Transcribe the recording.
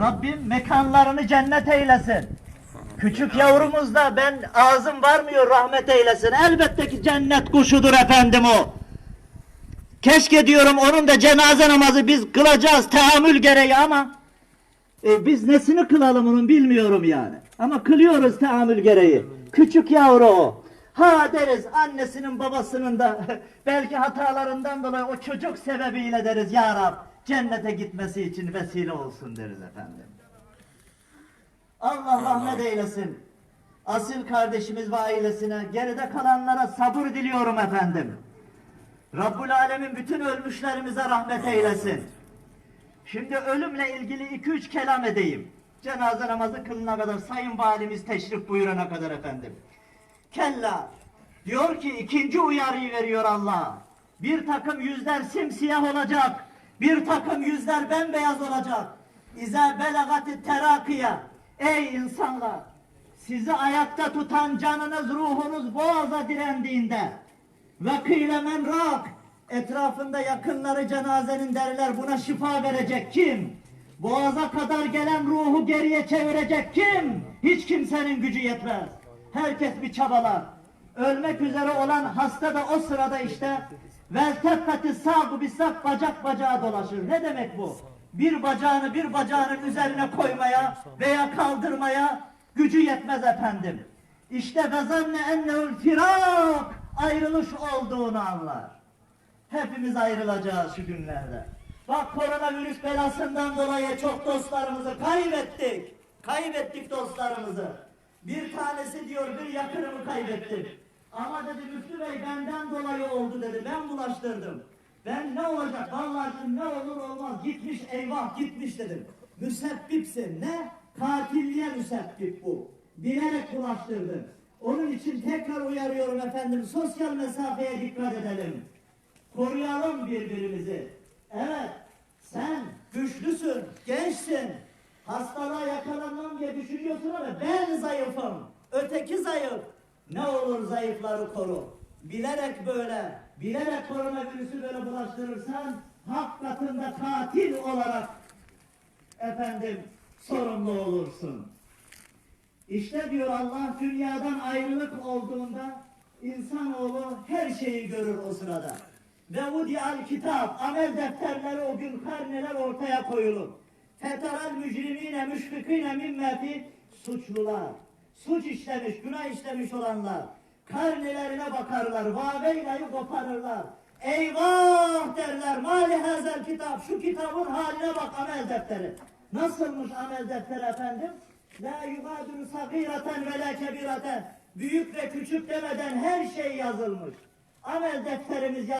Rabbim mekanlarını cennet eylesin. Küçük yavrumuz da ben ağzım varmıyor rahmet eylesin. Elbette ki cennet kuşudur efendim o. Keşke diyorum onun da cenaze namazı biz kılacağız teamül gereği ama e, biz nesini kılalım onun bilmiyorum yani. Ama kılıyoruz teamül gereği. Küçük yavru o. Ha deriz annesinin babasının da belki hatalarından dolayı o çocuk sebebiyle deriz ya Rab cennete gitmesi için vesile olsun deriz efendim. Allah rahmet eylesin. Asil kardeşimiz ve ailesine, geride kalanlara sabır diliyorum efendim. Rabbul Alemin bütün ölmüşlerimize rahmet eylesin. Şimdi ölümle ilgili iki üç kelam edeyim. Cenaze namazı kılına kadar Sayın Valimiz teşrif buyurana kadar efendim. Kella diyor ki ikinci uyarıyı veriyor Allah. Bir takım yüzler simsiyah olacak. Bir takım yüzler bembeyaz olacak. İze belagati terakiye. Ey insanlar! Sizi ayakta tutan canınız, ruhunuz boğaza direndiğinde ve kıyle rak etrafında yakınları cenazenin derler buna şifa verecek kim? Boğaza kadar gelen ruhu geriye çevirecek kim? Hiç kimsenin gücü yetmez. Herkes bir çabalar. Ölmek üzere olan hasta da o sırada işte vel teffeti sağ bir sak bacak bacağa dolaşır. Ne demek bu? Bir bacağını bir bacağının üzerine koymaya veya kaldırmaya gücü yetmez efendim. İşte ve zanne ennehu'l firak ayrılış olduğunu anlar. Hepimiz ayrılacağız şu günlerde. Bak koronavirüs belasından dolayı çok dostlarımızı kaybettik. Kaybettik dostlarımızı. Bir tanesi diyor bir yakınımı kaybettim. Ama dedi Müftü Bey benden dolayı oldu dedi. Ben bulaştırdım. Ben ne olacak? Vallahi ne olur olmaz. Gitmiş eyvah gitmiş dedim. Müsebbipsin. Ne? Katilliğe müsebbip bu. Bilerek bulaştırdın. Onun için tekrar uyarıyorum efendim. Sosyal mesafeye dikkat edelim. Koruyalım birbirimizi. Evet, sen güçlüsün, gençsin. Hastalığa yakalanmam diye düşünüyorsun ama ben zayıfım. Öteki zayıf. Ne olur zayıfları koru. Bilerek böyle, bilerek koronavirüsü böyle bulaştırırsan hak katında katil olarak efendim sorumlu olursun. İşte diyor Allah dünyadan ayrılık olduğunda insanoğlu her şeyi görür o sırada. Ve al kitap, amel defterleri o gün karneler ortaya koyulur. Feteral mücrimine müşfikine mimmeti suçlular, suç işlemiş, günah işlemiş olanlar karnelerine bakarlar, vaveylayı koparırlar. Eyvah derler, mali hazel kitap, şu kitabın haline bak amel defteri. Nasılmış amel defteri efendim? La yugadiru sagiraten ve la kebiraten. Büyük ve küçük demeden her şey yazılmış. Amel defterimiz